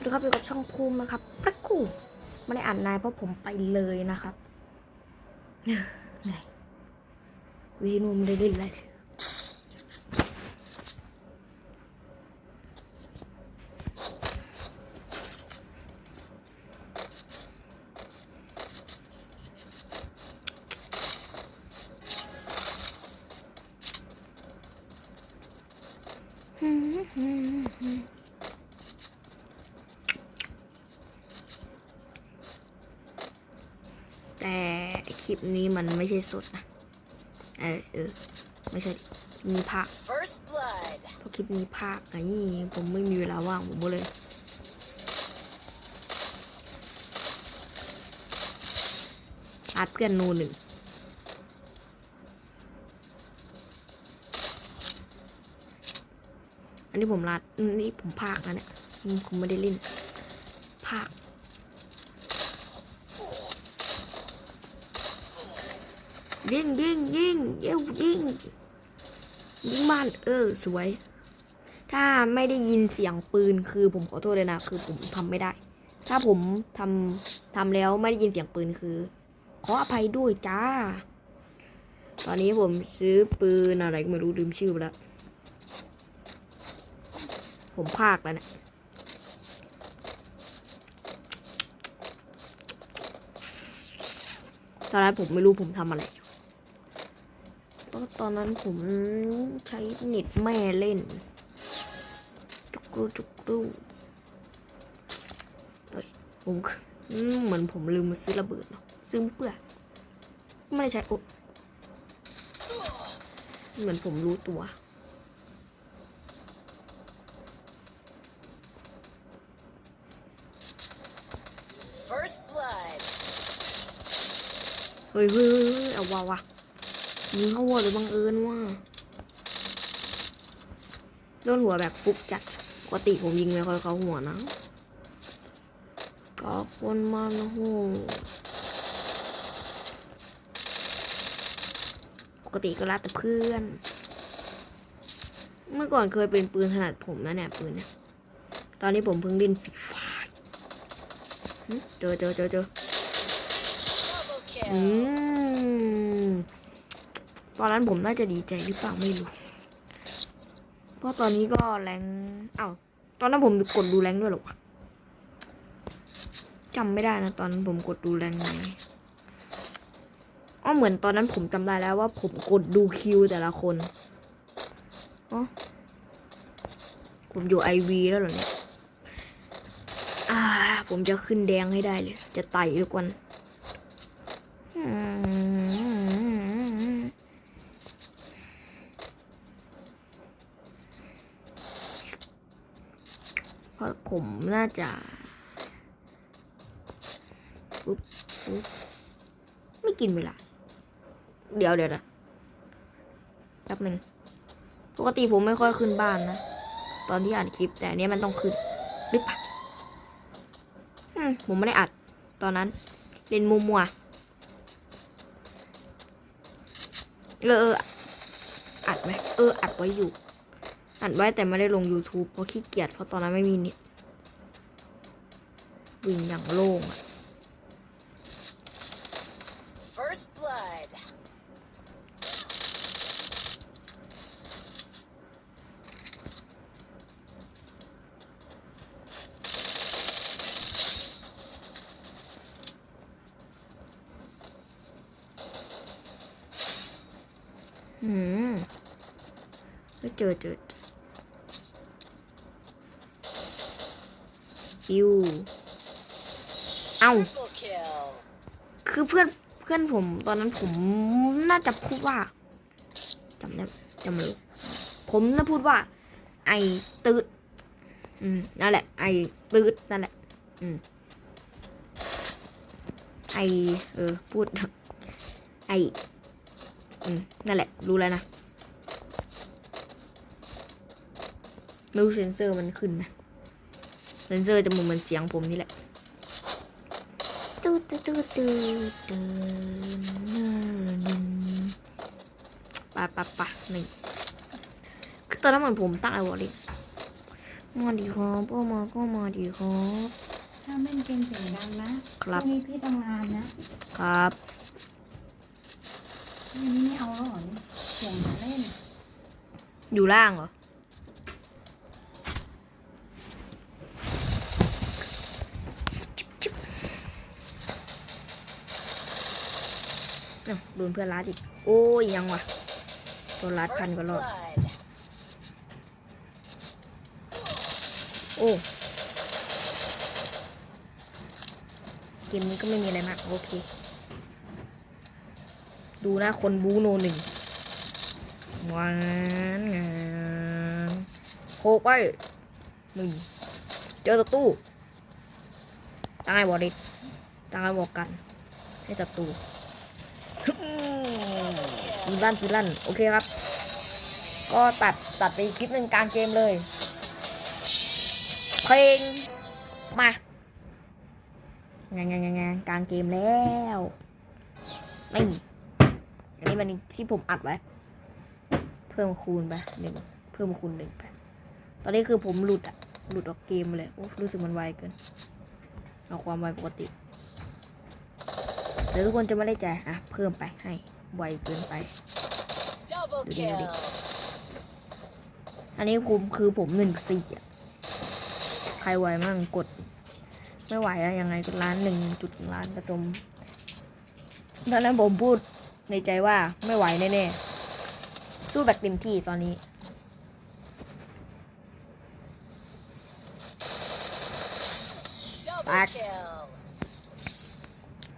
สวัสดีครับอยู่กับช่องภูมินะครับพระกูไม่ได้อ่านนายเพราะผมไปเลยนะครับเหนื่อยวีนูไม่ได้เล่นเลยแต่ค ลิปนี้มันไม่ใช่สดนะ เออเออไม่ใช่ดิมีภาค First blood. เพราะคลิปนี้ภาคไงผมไม่มีเวลาว่างผมก็เลยอัดเพื่อนโนหนึ่งอันนี้ผมรัดอืมนี่ผมภาคนะเนี่ยอืมผมไม่ได้เล่นภาค ยิงยิงยิงเย้วยิงยิงมันเออสวย ถ้าไม่ได้ยินเสียงปืนคือผมขอโทษเลยนะ คือผมทำไม่ได้ ถ้าผมทำทำแล้วไม่ได้ยินเสียงปืนคือ ขออภัยด้วยจ้า ตอนนี้ผมซื้อปืนอะไรก็ไม่รู้ลืมชื่อไปแล้ว ผมพากแล้วนะตอนนั้นผมไม่รู้ผมทำอะไร ราะตอนนั้นผมใช้เน็ตแม่เล่น จุกรูจุกรูเฮ้ยผมอืมเหมือนผมลืมมาซื้อระเบิดเนาะซื้อเปื่อไม่ได้ใช้โอะเหมือนผมรู้ตัว First blood. เฮ้ยเฮ้ยเฮ้ยเฮ้ยเอาว่ะว่ะ ยิงเข้าหัวหรือบังเอิญว่าโดนหัวแบบฟุกจัดปกติผมยิงไม่ค่อยเข้าหัวนะก็คนมันโหปกติก็รักแต่เพื่อน เมื่อก่อนเคยเป็นปืนถนัดผมนะเนี่ยปืนเนี่ยตอนนี้ผมเพิ่งเล่นสีฟ้าเจอเจอเจอเจออื kill. ตอนนั้นผมน่าจะดีใจหรือเปล่าไม่รู้ เพราะตอนนี้ก็แรงเอ้าตอนนั้นผมกดดูแรงด้วยหรอวะจำไม่ได้นะตอนนั้นผมกดดูแรงไหมอ๋อเหมือนตอนนั้นผมจำได้แล้วว่าผมกดดูคิวแต่ละคนอ๋อผมอยู่ไอวีแล้วเหรอเนี่ย อ่า ผมจะขึ้นแดงให้ได้เลย จะไต่ทุกวัน อืมเพราะ ผมน่าจะปุ๊บปุ๊บไม่กินเวลาเดี๋ยวเดี๋ยวนะแป๊บหนึ่งปกติผมไม่ค่อยขึ้นบ้านนะ ตอนที่อ่านคลิป แต่อันเนี้ยมันต้องขึ้นหรือเปล่าผมไม่ได้อัด ตอนนั้น เล่นมัวเออเอออัดไหมเออ อัดไว้อยู่ อัดไว้แต่ไม่ได้ลง YouTube เพราะขี้เกียจเพราะตอนนั้นไม่มีเน็ต วิ่งอย่างโล่งอะ First blood. อืมเฮ้ยเจอเจอเจอฟิว เอ้า Triple kill. คือเพื่อนเพื่อนผมตอนนั้นผมน่าจะพูดว่าจำได้จำไม่รู้ผมน่าพูดว่า ไอตืดอืมนั่นแหละ ไอตืดนั่นแหละ อืมไอเออพูด ไออืมนั่นแหละ รู้แล้วนะไม่รู้เซนเซอร์มันขึ้นไหมเซนเซอร์จะมึงเหมือนเสียงผมนี่แหละ ตูดตูดตูดตูดปะปะปะนึ่คือตอนนั้นเหมือนผมตั้งไอวอลเลยมาดีครับพ่อมาก็มาดีครับถ้าเล่นเกมเสียงดังนะครับนี่พี่ทำงานนะ ครับพรุ่งนี้ไม่เอาหรอเสียงเล่น อยู่ล่างเหรอ เอ้าโดนเพื่อนรัดอีก โอ้ยยังวะโดนรัดพัน First ก็รอดโอ้เกมนี้ก็ไม่มีอะไรมากโอเค ดูนะคนบูโนหนึ่งหวานงามโคกไปมึงเจอศัตรูตั้งไอ้บอดิตั้งไอ้บอกกัน ให้ศัตรู ปืนลั่นปืนลั่นโอเคครับ ก็ตัดตัดไปคลิปหนึ่งกลางเกมเลย เพลงมางานงานงานงกลางเกมแล้วนี่อันนี้มันที่ผมอัดไว้ เพิ่มคูณไปหนึ่งเพิ่มคูณหนึ่งไปตอนนี้คือผมหลุดอะหลุดออกเกมเลยโอ้รู้สึกมันไวเกิน เอาความไวปกติ ดี๋ยวทุกคนจะไม่ได้ใจอะเพิ่มไปให้ไวเกินไป Double Did you kill. อันนี้คุมคือผมหนึ่งสี่อะใครไหวมั่งกด ไม่ไหวอะยังไงก็ล้านหนึ่งจุดล้านกระตมตอนนั้นผมพูดในใจว่าไม่ไหวแน่ๆสู้แบบเต็มที่ตอนนี้ Double Back. kill.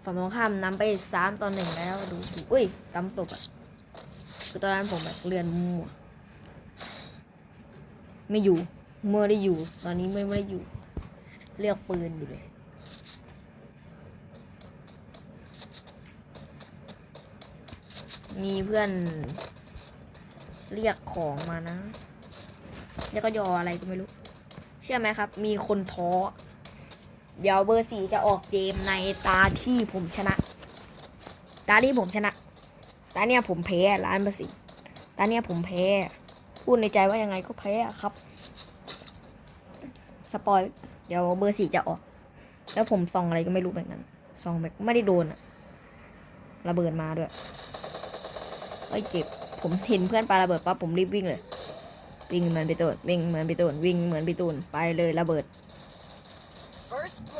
ฝั่งตรงข้ามนำไปสามต่อหนึ่งแล้วดูถูกอุ้ยกำตกอะคือตอนนั้นผมแบบเรียนมั่วไม่อยู่ เมื่อได้อยู่ ตอนนี้ไม่ไม่ได้อยู่ เลือกปืนอยู่เลยมีเพื่อนเรียกของมานะ แล้วก็ยออะไรก็ไม่รู้ เชื่อไหมครับ มีคนท้อ เดี๋ยวเบอร์สี่จะออกเกมในตาที่ผมชนะ ตาที่ผมชนะ ตาเนี่ยผมแพ้ร้านเบอร์สี่ตาเนี่ยผมแพ้ พูดในใจว่ายังไงก็แพ้อะครับ สปอย เดี๋ยวเบอร์สี่จะออก แล้วผมส่องอะไรก็ไม่รู้แบบนั้นส่องแบบไม่ได้โดนอะระเบิดมาด้วยไอ้เจ็บ ผมเห็นเพื่อนปาระเบิดปั๊บผมรีบวิ่งเลย วิ่งเหมือนไปตูนวิ่งเหมือนไปตูนวิ่งเหมือนไปตูนไปเลยระเบิด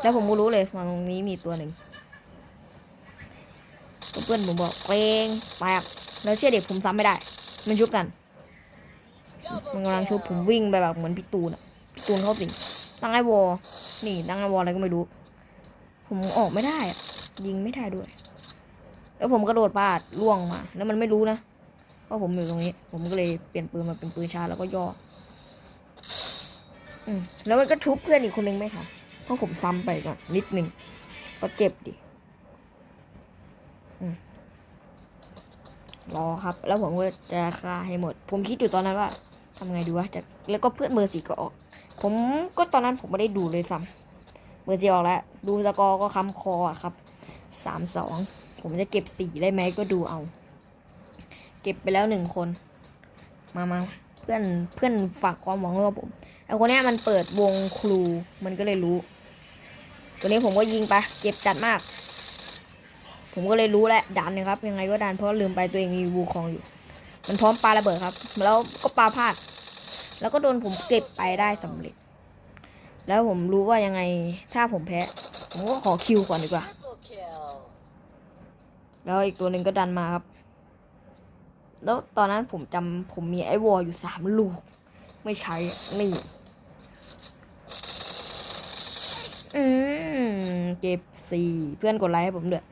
แล้วผมก็ blood. รู้เลยฝั่งตรงนี้มีตัวหนึ่งเพื่อนผมบอกเพลงแปลกแล้วเชื่อเด็กผมซ้ำไม่ได้ มันชุบกัน มันกำลังชุบผมวิ่งไปแบบเหมือนพี่ตูนอะพี่ตูนเข้าสิงตั้งไอ้วอลนี่ตั้งไอ้วอลอะไรก็ไม่รู้ ผมออกไม่ได้อะยิงไม่ได้ด้วย แล้วผมกระโดดปาดล่วงมา แล้วมันไม่รู้นะว่าผมอยู่ตรงนี้ ผมก็เลยเปลี่ยนปืนมาเป็นปืนชาแล้วก็ย่อ อืมแล้วมันก็ชุบเพื่อนอีกคนนึงไหมคะ เพราะผมซ้ำไปก่อนนิดนึงก็เจ็บดิรอครับ แล้วผมก็จะฆ่าให้หมด ผมคิดอยู่ตอนนั้นว่าทำไงดีวะจะแล้วก็เพื่อนเบอร์สี่ก็ออก ผมก็ตอนนั้นผมไม่ได้ดูเลยซ้ำเบอร์สี่ออกแล้ว ดูสกอร์ก็ค้ำคออะครับสามสองผมจะเก็บสี่ได้ไหมก็ดูเอา เก็บไปแล้วหนึ่งคน มามาเพื่อนเพื่อนฝากความหวังไว้กับผมไอคนนี้มันเปิดวงครูมันก็เลยรู้ ตัวนี้ผมก็ยิงไป เจ็บจัดมาก ผมก็เลยรู้แหละดันนะครับ ยังไงก็ดันเพราะลืมไปตัวเองมีวูคองอยู่ มันพร้อมปลาระเบิดครับ แล้วก็ปลาพลาด แล้วก็โดนผมเก็บไปได้สำเร็จ แล้วผมรู้ว่ายังไงถ้าผมแพ้ ผมก็ขอคิวก่อนดีกว่า แล้วอีกตัวหนึ่งก็ดันมาครับ แล้วตอนนั้นผมจำผมมีไอ้วอลอยู่สามลูก ไม่ใช้นี่ อืมเก็บสี่เพื่อนกดไลค์ให้ผมด้วย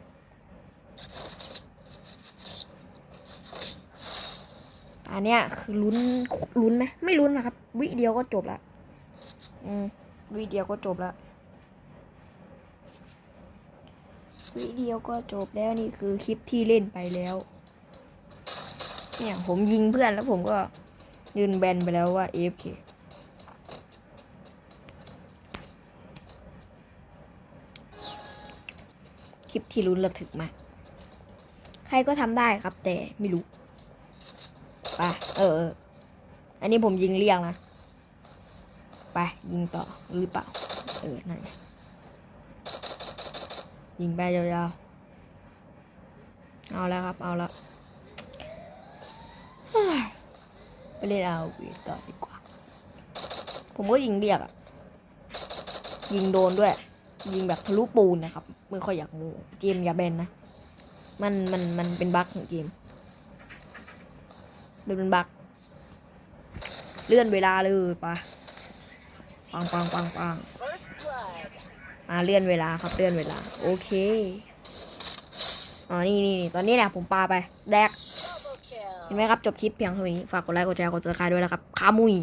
อันเนี้ยคือลุ้นลุ้นไหมไม่ลุ้นนะครับ วิเดียวก็จบละอืมวิเดียวก็จบละวิเดียวก็จบแล้วนี่คือคลิปที่เล่นไปแล้ว เนี่ยผมยิงเพื่อนแล้วผมก็ยืนแบนไปแล้วว่า AFK คลิปที่ลุ้นระทึกมาก ใครก็ทำได้ครับ แต่ไม่รู้ไปเออ อันนี้ผมยิงเลี่ยงนะไปไปยิงต่อหรือเปล่า เออ นั่นยิงไปยาวๆ เอาแล้วครับ เอาแล้วไปเล่นเอาวีต่อดีกว่า ผมก็ยิงเรียกอะยิงโดนด้วย ยิงแบบทะลุปูนนะครับไม่ค่อยอยากงูเกมอย่าแบนนะ มันมันมันเป็นบั๊กของเกมมันเป็นบั๊กเลื่อนเวลาเลยปะปังปังปังปังมาเลื่อนเวลาครับเลื่อนเวลา โอเคอ๋อนี่นี่ตอนนี้เนี่ยผมปาไป แดก เห็นไหมครับ จบคลิปเพียงเท่านี้ ฝากกดไลค์กดแชร์กดซับสไครต์ด้วยนะครับขามุย